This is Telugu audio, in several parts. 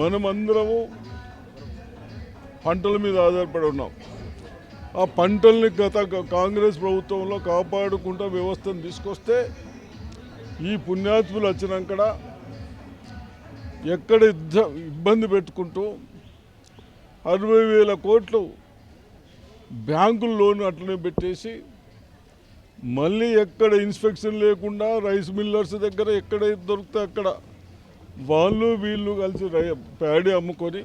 మనమందరము పంటల మీద ఆధారపడి ఉన్నాం. ఆ పంటల్ని గత కాంగ్రెస్ ప్రభుత్వంలో కాపాడుకుంటూ వ్యవస్థను తీసుకొస్తే ఈ పుణ్యాత్ములు వచ్చినాకడ ఎక్కడ ఇబ్బంది పెట్టుకుంటూ అరవై వేల కోట్లు బ్యాంకుల లోన్ అట్లనే పెట్టేసి మళ్ళీ ఎక్కడ ఇన్స్పెక్షన్ లేకుండా రైస్ మిల్లర్స్ దగ్గర ఎక్కడ దొరికితే అక్కడ వాళ్ళు వీళ్ళు కలిసి రై- ప్యాడీ అమ్ముకొని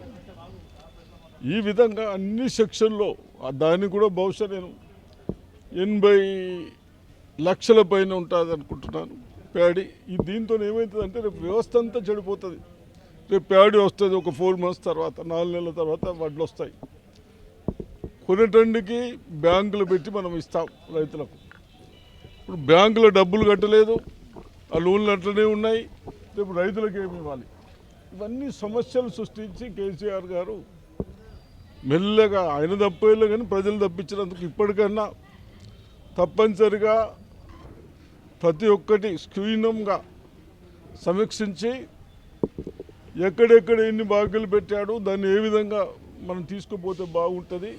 ఈ విధంగా అన్ని సెక్షన్లో ఆ దాన్ని కూడా బహుశా నేను ఎనభై లక్షల పైన ఉంటుంది అనుకుంటున్నాను ప్యాడీ. ఈ దీంతో ఏమవుతుందంటే రేపు వ్యవస్థ అంతా చెడిపోతుంది. రేపు ప్యాడీ వస్తుంది ఒక ఫోర్ మంత్స్ తర్వాత నాలుగు నెలల తర్వాత వడ్లు వస్తాయి. కొనేటండికి బ్యాంకులు పెట్టి మనం ఇస్తాం రైతులకు. ఇప్పుడు బ్యాంకులో డబ్బులు కట్టలేదు ఆ లోన్లు అట్లనే ఉన్నాయి. రేపు రైతులకు ఏమి ఇవ్వాలి? ఇవన్నీ సమస్యలు సృష్టించి కేసీఆర్ గారు మెల్లగా ఆయన తప్పేళ్ళు కానీ ప్రజలు తప్పించినందుకు ఇప్పటికన్నా తప్పనిసరిగా ప్రతి ఒక్కటి స్క్రీనంగా సమీక్షించి ఎక్కడెక్కడ ఎన్ని బాకీలు పెట్టాడు దాన్ని ఏ విధంగా మనం తీసుకుపోతే బాగుంటుంది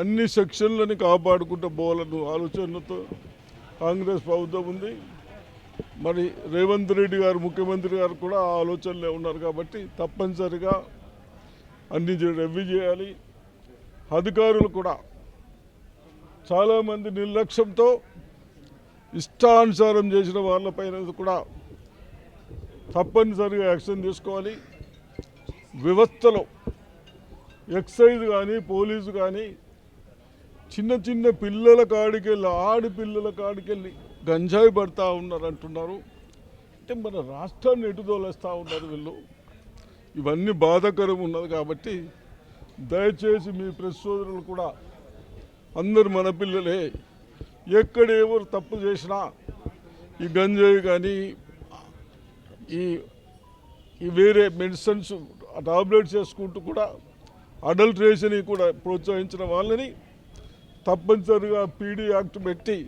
అన్ని సెక్షన్లని కాపాడుకుంటూ పోవాలని ఆలోచనతో కాంగ్రెస్ ప్రభుత్వం ఉంది. మరి రేవంత్ రెడ్డి గారు ముఖ్యమంత్రి గారు కూడా ఆ ఆలోచనలే ఉన్నారు కాబట్టి తప్పనిసరిగా అన్ని రెవ్యూ చేయాలి. అధికారులు కూడా చాలామంది నిర్లక్ష్యంతో ఇష్టానుసారం చేసిన వాళ్ళపైన కూడా తప్పనిసరిగా యాక్షన్ తీసుకోవాలి. వ్యవస్థలో ఎక్సైజ్ కానీ పోలీసు కానీ చిన్న చిన్న పిల్లల కాడికెళ్ళి ఆడపిల్లల కాడికెళ్ళి గంజాయి పడతా ఉన్నారు అంటున్నారు. అంటే మన రాష్ట్రాన్ని ఎటుదోలేస్తూ ఉన్నారు వీళ్ళు? ఇవన్నీ బాధాకరం ఉన్నది కాబట్టి దయచేసి మీ ప్రెస్ సోదరులు కూడా అందరు మన పిల్లలే ఎక్కడ ఎవరు తప్పు చేసినా ఈ గంజాయి కానీ ఈ ఈ వేరే మెడిసిన్స్ టాబ్లెట్స్ వేసుకుంటూ కూడా అడల్ట్రేషన్ కూడా ప్రోత్సహించిన వాళ్ళని తప్పనిసరిగా పీడీ యాక్ట్ పెట్టి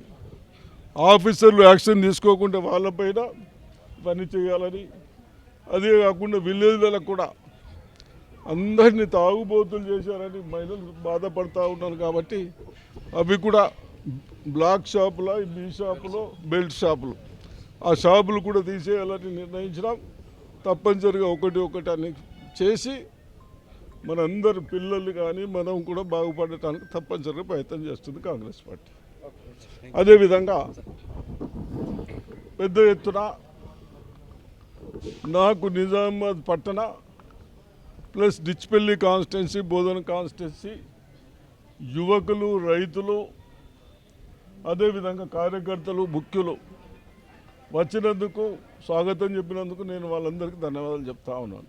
ఆఫీసర్లు యాక్షన్ తీసుకోకుండా వాళ్ళపైన పని చేయాలని. అదే కాకుండా విలేజ్లకు కూడా అందరినీ తాగుబోతులు చేశారని మహిళలు బాధపడతా ఉన్నారు కాబట్టి అవి కూడా బ్లాక్ షాపులో బీ షాపులో బెల్ట్ షాపులు. ఆ షాపులు కూడా తీసేయాలని నిర్ణయించడం తప్పనిసరిగా ఒకటి ఒకటి అని చేసి మనందరి పిల్లలు కానీ మనం కూడా బాగుపడటానికి తప్పనిసరిగా ప్రయత్నం చేస్తుంది కాంగ్రెస్ పార్టీ. అదేవిధంగా పెద్ద ఎత్తున నాకు నిజామాబాద్ పట్టణ plus Dichpally constituency Bodhan constituency యువకులు రైతులు అదేవిధంగా కార్యకర్తలు ముఖ్యులు వచ్చినందుకు స్వాగతం చెప్పినందుకు నేను వాళ్ళందరికీ ధన్యవాదాలు చెప్తా ఉన్నాను.